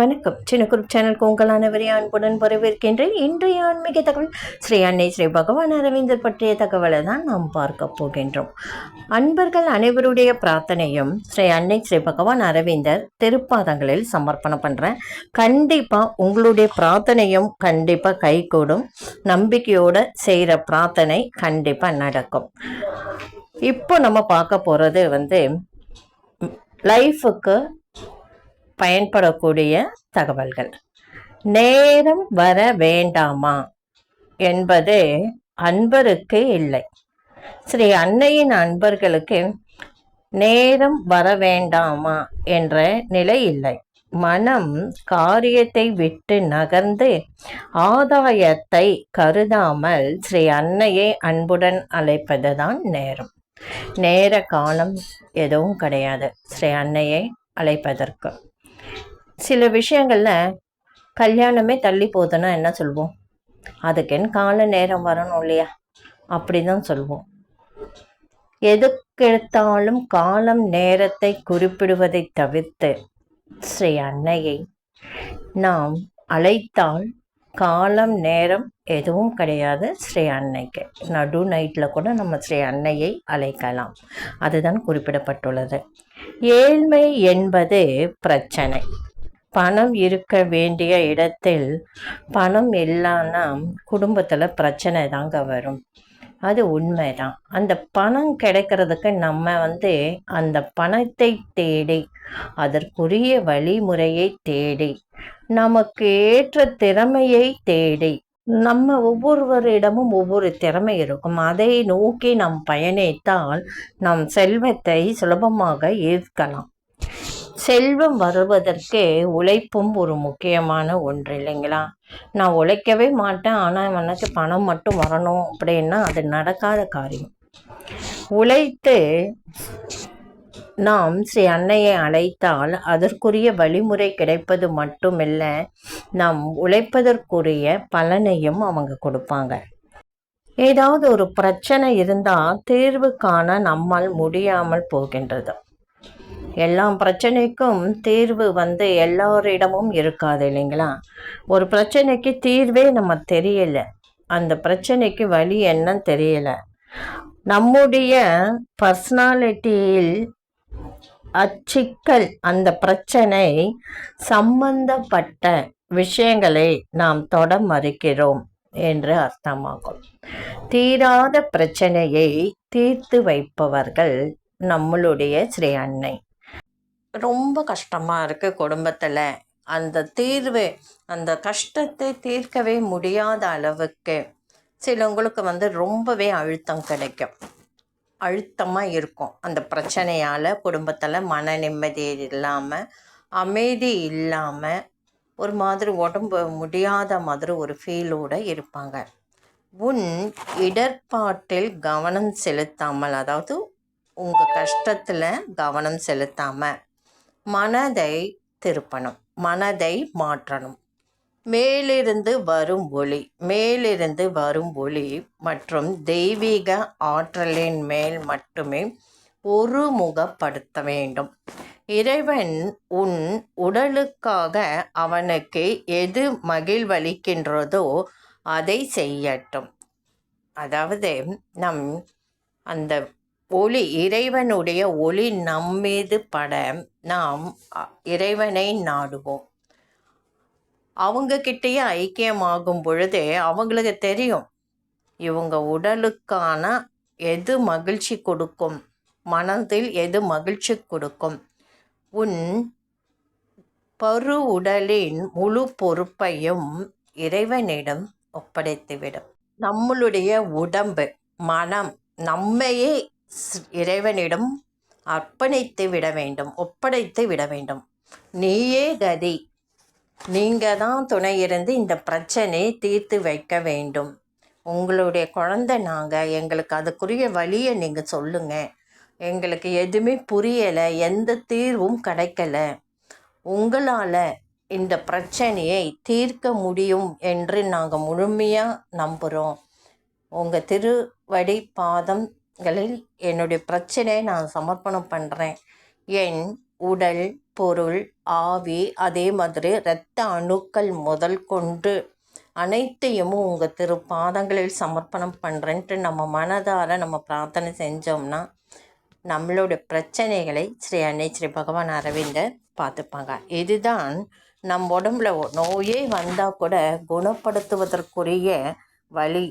வணக்கம். சின்ன குரூப் சேனலுக்கு உங்கள் அனைவரை அன்புடன் வரவேற்கின்றேன். இன்றைய ஆன்மீக தகவல் ஸ்ரீ அன்னை ஸ்ரீ பகவான் அரவிந்தர் பற்றிய தகவலை தான் நாம் பார்க்க போகின்றோம். அன்பர்கள் அனைவருடைய பிரார்த்தனையும் ஸ்ரீ அன்னை ஸ்ரீ பகவான் அரவிந்தர் திருப்பாதங்களில் சமர்ப்பணம் பண்ணுறேன் கண்டிப்பாக உங்களுடைய பிரார்த்தனையும் கண்டிப்பாக கைகூடும். நம்பிக்கையோடு செய்கிற பிரார்த்தனை கண்டிப்பாக நடக்கும். இப்போ நம்ம பார்க்க போகிறது வந்து லைஃபுக்கு பயன்படக்கூடிய தகவல்கள். நேரம் வர வேண்டாமா? என்பது அன்பருக்கு இல்லை. ஸ்ரீ அன்னையின் அன்பர்களுக்கு நேரம் வர வேண்டாமா என்ற நிலை இல்லை. மனம் காரியத்தை விட்டு நகர்ந்து ஆதாயத்தை கருதாமல் ஸ்ரீ அன்னையை அன்புடன் அழைப்பதுதான் நேரம். நேர காலம் எதுவும் கிடையாது. ஸ்ரீ அன்னையை அழைப்பதற்கு. சில விஷயங்களில் கல்யாணமே தள்ளி போகுதுன்னா என்ன சொல்வோம்? அதுக்குன்னு கால நேரம் வரணும் இல்லையா? அப்படி தான் சொல்வோம். எதுக்கெடுத்தாலும் காலம் நேரத்தை குறிப்பிடுவதை தவிர்த்து ஸ்ரீ அன்னையை நாம் அழைத்தால் காலம் நேரம் எதுவும் கிடையாது ஸ்ரீ அன்னைக்கு. நடு நைட்டில் கூட நம்ம ஸ்ரீ அன்னையை அழைக்கலாம். அதுதான் குறிப்பிடப்பட்டுள்ளது. ஏழ்மை என்பது பிரச்சனை. பணம் இருக்க வேண்டிய இடத்தில் பணம் இல்லைன்னா குடும்பத்தில் பிரச்சனை தாங்க வரும். அது உண்மைதான். அந்த பணம் கிடைக்கிறதுக்கு நம்ம வந்து அந்த பணத்தை தேடி அதற்குரிய வழிமுறையை தேடி நமக்கு ஏற்ற திறமையை தேடி நம்ம ஒவ்வொருவரிடமும் ஒவ்வொரு திறமை இருக்கும். அதை நோக்கி நாம் பயணித்தால் நம் செல்வத்தை சுலபமாக ஈர்க்கலாம். செல்வம் வருவதற்கு உழைப்பும் ஒரு முக்கியமான ஒன்று இல்லைங்களா? நான் உழைக்கவே மாட்டேன் ஆனால் எனக்கு பணம் மட்டும் வரணும் அப்படின்னா அது நடக்காத காரியம். உழைத்து நாம் ஸ்ரீ அன்னையை அழைத்தால் அதற்குரிய வழிமுறை கிடைப்பது மட்டுமில்லை நாம் உழைப்பதற்குரிய பலனையும் அவங்க கொடுப்பாங்க. ஏதாவது ஒரு பிரச்சனை இருந்தால் தீர்வு காண நம்மால் முடியாமல் போகின்றது. எல்லா பிரச்சனைக்கும் தீர்வு வந்து எல்லோரிடமும் இருக்காது இல்லைங்களா? ஒரு பிரச்சனைக்கு தீர்வே நம்ம தெரியலை. அந்த பிரச்சனைக்கு வழி என்னன்னு தெரியலை. நம்முடைய பர்சனாலிட்டியில் அச்சிக்கல் அந்த பிரச்சனை சம்பந்தப்பட்ட விஷயங்களை நாம் தொட மறுக்கிறோம் என்று அர்த்தமாகும். தீராத பிரச்சனையை தீர்த்து வைப்பவர்கள் நம்மளுடைய ஸ்ரீ அன்னை. ரொம்ப கஷ்டமாக இருக்குது குடும்பத்தில். அந்த தீர்வு அந்த கஷ்டத்தை தீர்க்கவே முடியாத அளவுக்கு சிலவங்களுக்கு வந்து ரொம்பவே அழுத்தம் கிடைக்கும். அழுத்தமாக இருக்கும். அந்த பிரச்சனையால் குடும்பத்தில் மன நிம்மதி இல்லாமல் அமைதி இல்லாமல் ஒரு மாதிரி உடம்பு முடியாத மாதிரி ஒரு ஃபீலோடு இருப்பாங்க. உன் இடர்பாட்டில் கவனம் செலுத்தாமல் அதாவது உங்கள் கஷ்டத்தில் கவனம் செலுத்தாமல் மனதை திருப்பணும் மனதை மாற்றணும். மேலிருந்து வரும் ஒளி மேலிருந்து வரும் ஒளி மற்றும் தெய்வீக ஆற்றலின் மேல் மட்டுமே ஒருமுகப்படுத்த வேண்டும். இறைவன் உன் உடலுக்காக அவனுக்கு எது மகிழ்வளிக்கின்றதோ அதை செய்யட்டும். அதாவது நம் அந்த ஒளி இறைவனுடைய ஒளி நம்மீது பட நாம் இறைவனை நாடுவோம். அவங்க கிட்டேயே ஐக்கியமாகும் பொழுது அவங்களுக்கு தெரியும். இவங்க உடலுக்கான எது மகிழ்ச்சி கொடுக்கும்? மனதில் எது மகிழ்ச்சி கொடுக்கும்? உன் பரு உடலின் முழு பொறுப்பையும் இறைவனிடம் ஒப்படைத்துவிடும். நம்மளுடைய உடம்பு மனம் நம்மையே இறைவனிடம் அர்ப்பணித்து விட வேண்டும் ஒப்படைத்து விட வேண்டும். நீயே கதி. நீங்கள் தான் துணை இருந்து இந்த பிரச்சனையை தீர்த்து வைக்க வேண்டும். உங்களுடைய குழந்தை நாங்கள் எங்களுக்கு அதுக்குரிய வழியை நீங்கள் சொல்லுங்கள் எங்களுக்கு எதுவுமே புரியலை எந்த தீர்வும் கிடைக்கல. உங்களால் இந்த பிரச்சனையை தீர்க்க முடியும் என்று நாங்கள் முழுமையாக நம்புகிறோம் உங்கள் திருவடி பாதம் களில் என்னுடைய பிரச்சனையை நான் சமர்ப்பணம் பண்ணுறேன் என் உடல் பொருள் ஆவி அதே மாதிரி இரத்த அணுக்கள் முதல் கொண்டு அனைத்தையும் உங்கள் திருப்பாதங்களில் சமர்ப்பணம் பண்ணுறேன்ட்டு நம்ம மனதார நம்ம பிரார்த்தனை செஞ்சோம்னா நம்மளோட பிரச்சனைகளை ஸ்ரீ அன்னை ஸ்ரீ பகவான் அரவிந்தர் பார்த்துப்பாங்க. இதுதான் நம் உடம்புல நோயே வந்தால் கூட குணப்படுத்துவதற்குரிய வழி.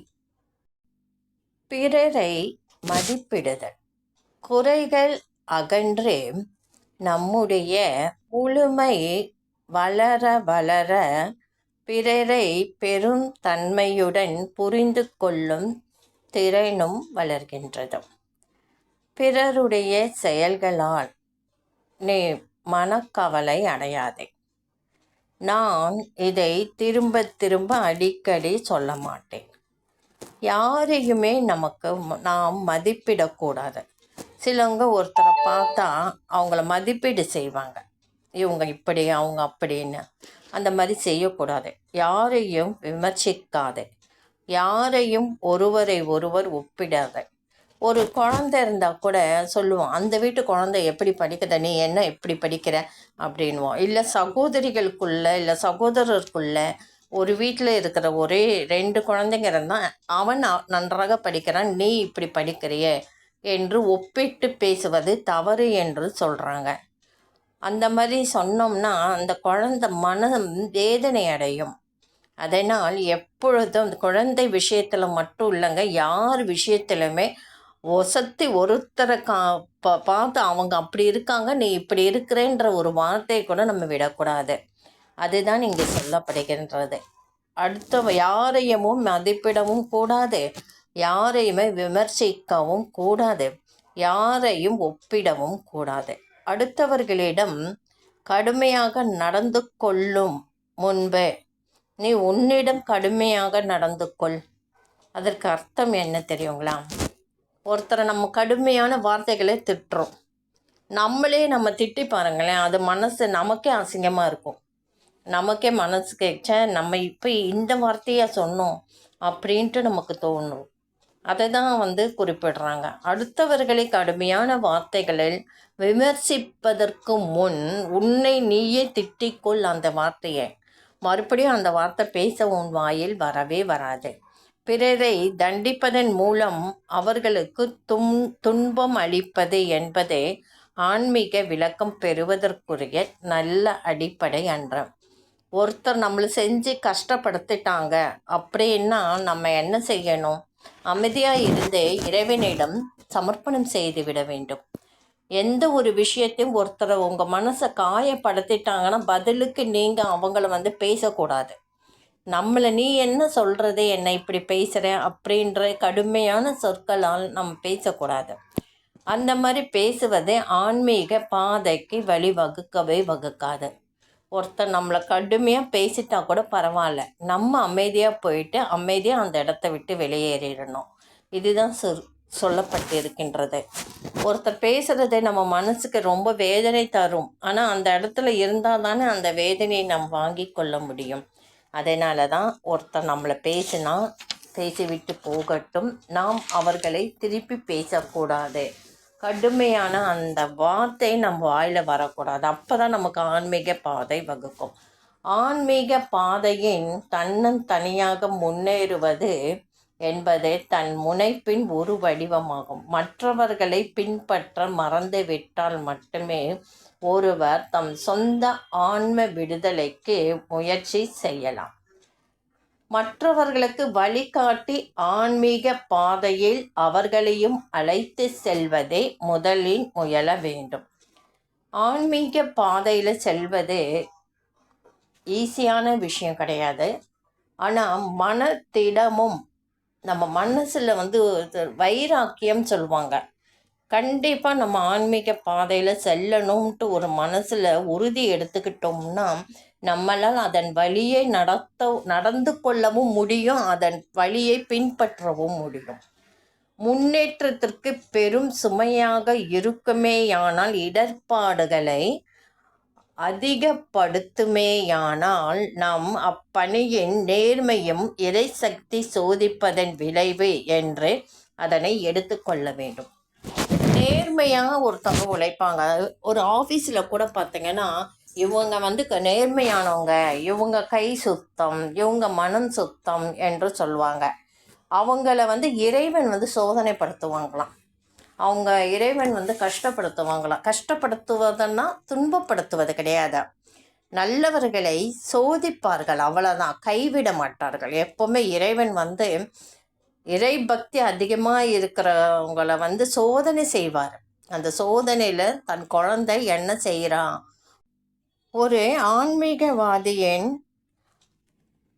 பிறரை மதிப்பிடுதல். குறைகள் அகன்று நம்முடைய முழுமை வளர வளர பிறரை பெரும் தன்மையுடன் புரிந்து கொள்ளும் திறனும் வளர்கின்றது. பிறருடைய செயல்களால் நீ மனக்கவலை அடையாதே. நான் இதை திரும்ப திரும்ப அடிக்கடி சொல்ல மாட்டேன். யாரையுமே நமக்கு நாம் மதிப்பிடக்கூடாது. சிலவங்க ஒருத்தரை பார்த்தா அவங்கள மதிப்பீடு செய்வாங்க. இவங்க இப்படி அவங்க அப்படின்னு. அந்த மாதிரி செய்யக்கூடாது. யாரையும் விமர்சிக்காதே. யாரையும் ஒருவரை ஒருவர் ஒப்பிடாத. ஒரு குழந்தை இருந்தால் கூட சொல்லுவோம் அந்த வீட்டு குழந்தை எப்படி படிக்குத? நீ என்ன எப்படி படிக்கிற? அப்படின்வோம் இல்லை சகோதரிகளுக்குள்ள இல்லை சகோதரருக்குள்ள ஒரு வீட்டில் இருக்கிற ஒரே ரெண்டு குழந்தைங்க இருந்தால் அவன் நன்றாக படிக்கிறான் நீ இப்படி படிக்கிறியே என்று ஒப்பிட்டு பேசுவது தவறு என்று சொல்கிறாங்க அந்த மாதிரி சொன்னோம்னா அந்த குழந்தை மனம் வேதனை அடையும். அதனால் எப்பொழுதும் அந்த குழந்தை விஷயத்தில் மட்டும் இல்லைங்க யார் விஷயத்திலுமே ஒசத்தி ஒருத்தரை கா பா பார்த்து அவங்க அப்படி இருக்காங்க நீ இப்படி இருக்கிறேன்ற ஒரு வார்த்தையை கூட நம்ம விடக்கூடாது. அதுதான் இங்கே சொல்லப்படுகின்றது. அடுத்த யாரையும் மதிப்பிடவும் கூடாது. யாரையுமே விமர்சிக்கவும் கூடாது. யாரையும் ஒப்பிடவும் கூடாது. அடுத்தவர்களிடம் கடுமையாக நடந்து கொள்ளும் முன்பே நீ உன்னிடம் கடுமையாக நடந்து கொள். அதற்கு அர்த்தம் என்ன தெரியுங்களா? ஒருத்தரை நம்ம கடுமையான வார்த்தைகளை திட்டுறோம். நம்மளே நம்ம திட்டி பாருங்களேன் அது மனசு நமக்கே அசிங்கமாக இருக்கும். நமக்கே மனசு கேட்ச நம்ம இப்போ இந்த வார்த்தையாக சொன்னோம் அப்படின்ட்டு நமக்கு தோணும். அதை தான் வந்து குறிப்பிடுறாங்க. அடுத்தவர்களை கடுமையான வார்த்தைகளில் விமர்சிப்பதற்கு முன் உன்னை நீயே திட்டிக்கொள் அந்த வார்த்தையை. மறுபடியும் அந்த வார்த்தை பேச உன் வாயில் வரவே வராது. பிறரை தண்டிப்பதன் மூலம் அவர்களுக்கு துன் துன்பம் அளிப்பது என்பதே ஆன்மீக விளக்கம் பெறுவதற்குரிய நல்ல அடிப்படை அன்றம். ஒருத்தர் நம்மளை செஞ்சு கஷ்டப்படுத்திட்டாங்க. அப்படின்னா நம்ம என்ன செய்யணும்? அமைதியாக இருந்து இறைவனிடம் சமர்ப்பணம் செய்து விட வேண்டும். எந்த ஒரு விஷயத்தையும் ஒருத்தரை உங்கள் மனசை காயப்படுத்திட்டாங்கன்னா பதிலுக்கு நீங்கள் அவங்கள வந்து பேசக்கூடாது. நம்மளை நீ என்ன சொல்கிறது என்னை இப்படி பேசுகிற அப்படின்ற கடுமையான சொற்களால் நம்ம பேசக்கூடாது. அந்த மாதிரி பேசுவது ஆன்மீக பாதைக்கு வழி வகுக்கவே வகுக்காது. ஒருத்தர் நம்மளை கடுமையாக பேசிட்டா கூட பரவாயில்ல. நம்ம அமைதியாக போயிட்டு அமைதியாக அந்த இடத்த விட்டு வெளியேறிடணும். இதுதான் சொல் சொல்லப்பட்டிருக்கின்றது. ஒருத்தர் பேசுகிறதே நம்ம மனசுக்கு ரொம்ப வேதனை தரும். ஆனால் அந்த இடத்துல இருந்தால் தானே அந்த வேதனையை நாம் வாங்கி கொள்ள முடியும். அதனால தான் ஒருத்தர் நம்மளை பேசினா பேசிவிட்டு போகட்டும். நாம் அவர்களை திருப்பி பேசக்கூடாது. கடுமையான அந்த வார்த்தை நம்ம வாயில் வரக்கூடாது. அப்போ தான் நமக்கு ஆன்மீக பாதை வகுக்கும். ஆன்மீக பாதையின் தன்னன் தனியாக முன்னேறுவது என்பது தன் முனைப்பின் ஒரு வடிவமாகும். மற்றவர்களை பின்பற்ற மறந்து விட்டால் மட்டுமே ஒருவர் தம் சொந்த ஆன்ம விடுதலைக்கு முயற்சி செய்யலாம். மற்றவர்களுக்கு வழிகாட்டி ஆன்மீக பாதையில் அவர்களையும் அழைத்து செல்வதே முதலில் முயல வேண்டும். ஆன்மீக பாதையில் செல்வது ஈஸியான விஷயம் கிடையாது. ஆனால் மனத்திடமும் நம்ம மனசில் வந்து வைராக்கியம் சொல்லுவாங்க. கண்டிப்பாக நம்ம ஆன்மீக பாதையில் செல்லணும்ன்ட்டு ஒரு மனசில் உறுதி எடுத்துக்கிட்டோம்னா நம்மளால் அதன் வழியை நடத்த நடந்து கொள்ளவும் முடியும் அதன் வழியை பின்பற்றவும் முடியும். முன்னேற்றத்திற்கு பெரும் சுமையாக இருக்குமேயானால் இடர்பாடுகளை அதிகப்படுத்துமேயானால் நாம் அப்பணியின் நேர்மையும் இறைசக்தி சோதிப்பதன் விளைவு என்று அதனை எடுத்துக்கொள்ள வேண்டும். நேர்மையாக ஒருத்தவங்க உழைப்பாங்க. ஒரு ஆஃபீஸில் கூட பார்த்தீங்கன்னா இவங்க வந்து க- நேர்மையானவங்க. இவங்க கை சுத்தம் இவங்க மனம் சுத்தம் என்று சொல்லுவாங்க. அவங்கள வந்து இறைவன் வந்து சோதனைப்படுத்துவாங்களாம். அவங்க இறைவன் வந்து கஷ்டப்படுத்துவாங்களாம். கஷ்டப்படுத்துவதுன்னா துன்பப்படுத்துவது கிடையாது. நல்லவர்களை சோதிப்பார்கள். அவ்வளோதான் கைவிட மாட்டார்கள். எப்போவுமே இறைவன் வந்து இறை பக்தி அதிகமாக இருக்கிறவங்கள வந்து சோதனை செய்வார். அந்த சோதனையில் தன் குழந்தை என்ன செய்கிறான் ஒரு ஆன்மீகவாதியின்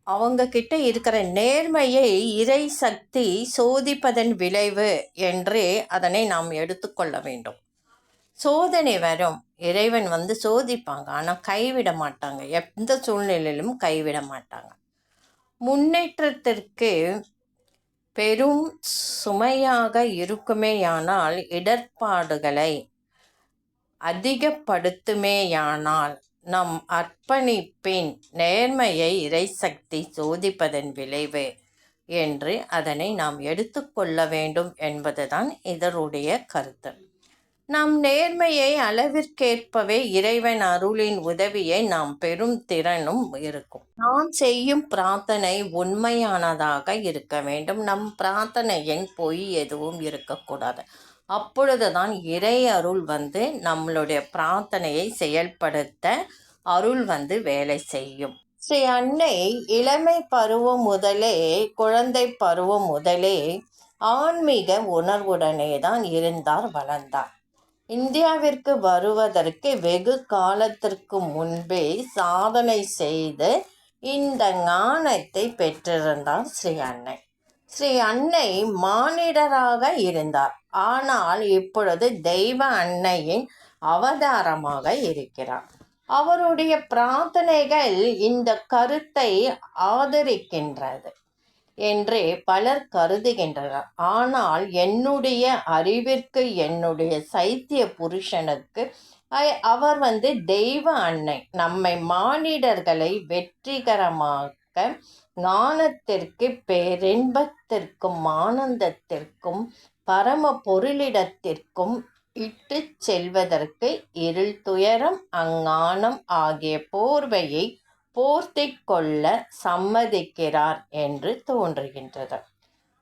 அவங்க கிட்ட இருக்கிற நேர்மையை இறை சக்தி சோதிப்பதன் விளைவு என்று அதனை நாம் எடுத்துக்கொள்ள வேண்டும். சோதனை வரும். இறைவன் வந்து சோதிப்பாங்க. ஆனால் கைவிட மாட்டாங்க. எந்த சூழ்நிலையிலும் கைவிட மாட்டாங்க. முன்னேற்றத்திற்கு பெரும் சுமையாக இருக்குமேயானால் இடர்பாடுகளை அதிகப்படுத்துமேயானால் நம் அர்ப்பணிப்பின் நேர்மையை இறைசக்தி சோதிப்பதன் விளைவு என்று அதனை நாம் எடுத்துக்கொள்ள வேண்டும் என்பதுதான் இதனுடைய கருத்து. நம் நேர்மையை அளவிற்கேற்பவே இறைவன் அருளின் உதவியை நாம் பெரும் திறனும் இருக்கும். நாம் செய்யும் பிரார்த்தனை உண்மையானதாக இருக்க வேண்டும். நம் பிரார்த்தனையின் பொய் எதுவும் இருக்கக்கூடாது. அப்பொழுதுதான் இறை அருள் வந்து நம்மளுடைய பிரார்த்தனையை செயல்படுத்த அருள் வந்து வேலை செய்யும். ஸ்ரீ அன்னை இளமை பருவம் முதலே குழந்தை பருவம் முதலே ஆன்மீக உணர்வுடனே தான் இருந்தார் வளர்ந்தார். இந்தியாவிற்கு வருவதற்கு வெகு காலத்திற்கு முன்பே சாதனை செய்து இந்த ஞானத்தை பெற்றிருந்தார் ஸ்ரீ அன்னை. ஸ்ரீ அன்னை மானிடராக இருந்தார். ஆனால் இப்பொழுது தெய்வ அன்னையின் அவதாரமாக இருக்கிறார். அவருடைய பிரார்த்தனைகள் இந்த கருத்தை ஆதரிக்கின்றது என்று பலர் கருதுகின்றனர். ஆனால் என்னுடைய அறிவிற்கு என்னுடைய சைத்திய புருஷனுக்கு அவர் வந்து தெய்வ அன்னை. நம்மை மானிடர்களை வெற்றிகரமாக ஞானத்திற்கு பேரின்பத்திற்கும் ஆனந்தத்திற்கும் பரம பொருளிடத்திற்கும் இட்டு செல்வதற்கு இருள் துயரம் அஞ்ஞானம் ஆகிய போர்வையை போர்த்தி கொள்ள சம்மதிக்கிறார் என்று தோன்றுகின்றது.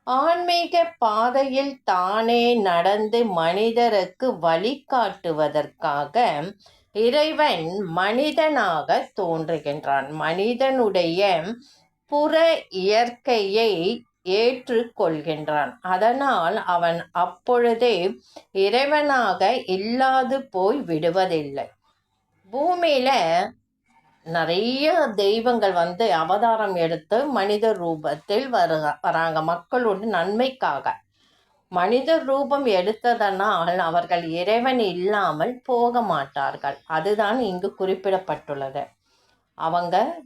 ஆன்மீக பாதையில் தானே நடந்து மனிதருக்கு வழிகாட்டுவதற்காக இறைவன் மனிதனாக தோன்றுகின்றான். மனிதனுடைய புற இயற்கையை ஏற்றுக்கொள்கின்றான். அதனால் அவன் அப்பொழுதே இறைவனாக இல்லாது போய் விடுவதில்லை. பூமியில நிறைய தெய்வங்கள் வந்து அவதாரம் எடுத்து மனித ரூபத்தில் வருக வராங்க. மக்களோட நன்மைக்காக. மனித ரூபம் எடுத்ததனால் அவர்கள் இறைவன் இல்லாமல் போக மாட்டார்கள். அதுதான் இங்கு குறிப்பிடப்பட்டுள்ளது. அவங்க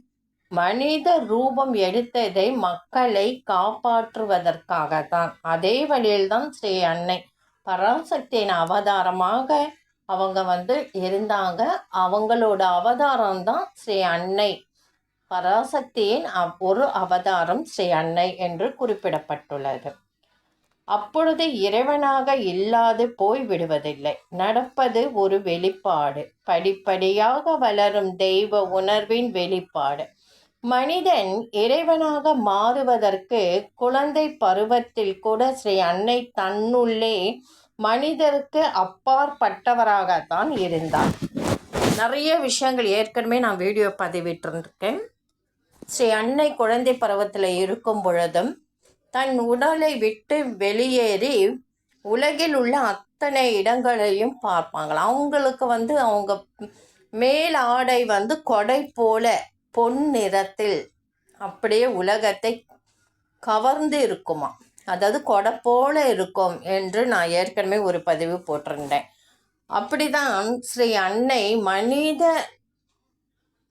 மனித ரூபம் எடுத்ததை மக்களை காப்பாற்றுவதற்காகத்தான். அதே வழியில்தான் ஸ்ரீ அன்னை பராசக்தியின் அவதாரமாக அவங்க வந்து இருந்தாங்க. அவங்களோட அவதாரம் தான் ஸ்ரீ அன்னை பராசக்தியின் அவ்- ஒரு அவதாரம் ஸ்ரீ அன்னை என்று குறிப்பிடப்பட்டுள்ளது. அப்பொழுது இறைவனாக இல்லாது போய் விடுவதில்லை. நடப்பது ஒரு வெளிப்பாடு. படிப்படியாக வளரும் தெய்வ உணர்வின் வெளிப்பாடு. மனிதன் இறைவனாக மாறுவதற்கு குழந்தை பருவத்தில் கூட ஸ்ரீ அன்னை தன்னுள்ளே மனிதருக்கு அப்பாற்பட்டவராகத்தான் இருந்தார். நிறைய விஷயங்கள் ஏற்கனவே நான் வீடியோ பதிவிட்டிருக்கேன் ஸ்ரீ அன்னை குழந்தை பருவத்தில் இருக்கும் பொழுதும் தன் உடலை விட்டு வெளியேறி உலகில் உள்ள அத்தனை இடங்களையும் பார்ப்பாங்களாம். அவங்களுக்கு வந்து அவங்க மேல் ஆடை வந்து கொடை போல பொன் நிறத்தில் அப்படியே உலகத்தை கவர்ந்து இருக்குமா? அதாவது கொடை போல இருக்கும் என்று நான் ஏற்கனவே ஒரு பதிவு போட்டிருந்தேன். அப்படிதான் ஸ்ரீ அன்னை மனித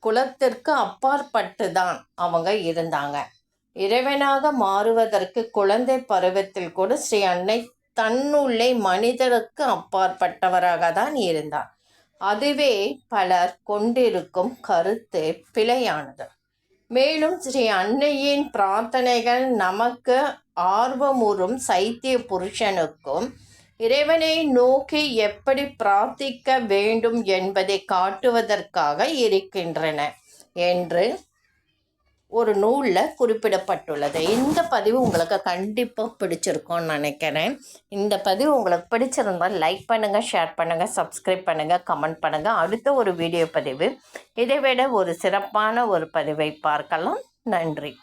குலத்திற்கு அப்பாற்பட்டு தான் அவங்க இருந்தாங்க. இறைவனாக மாறுவதற்கு குழந்தை பருவத்தில் கூட ஸ்ரீ அன்னை தன்னுள்ளே மனிதருக்கு அப்பாற்பட்டவராக தான் இருந்தார். அதுவே பலர் கொண்டிருக்கும் கருத்து பிழையானது. மேலும் ஸ்ரீ அன்னையின் பிரார்த்தனைகள் நமக்கு ஆர்வமுறும் சைத்திய புருஷனுக்கும் இறைவனை நோக்கி எப்படி பிரார்த்திக்க வேண்டும் என்பதை காட்டுவதற்காக இருக்கின்றன என்று ஒரு நூலில் குறிப்பிடப்பட்டுள்ளது. இந்த பதிவு உங்களுக்கு கண்டிப்பாக பிடிச்சிருக்கும்னு நினைக்கிறேன். இந்த பதிவு உங்களுக்கு பிடிச்சிருந்தால் லைக் பண்ணுங்கள் ஷேர் பண்ணுங்கள் சப்ஸ்கிரைப் பண்ணுங்கள் கமெண்ட் பண்ணுங்கள் அடுத்த ஒரு வீடியோ பதிவு. இதைவிட ஒரு சிறப்பான ஒரு பதிவை பார்க்கலாம். நன்றி.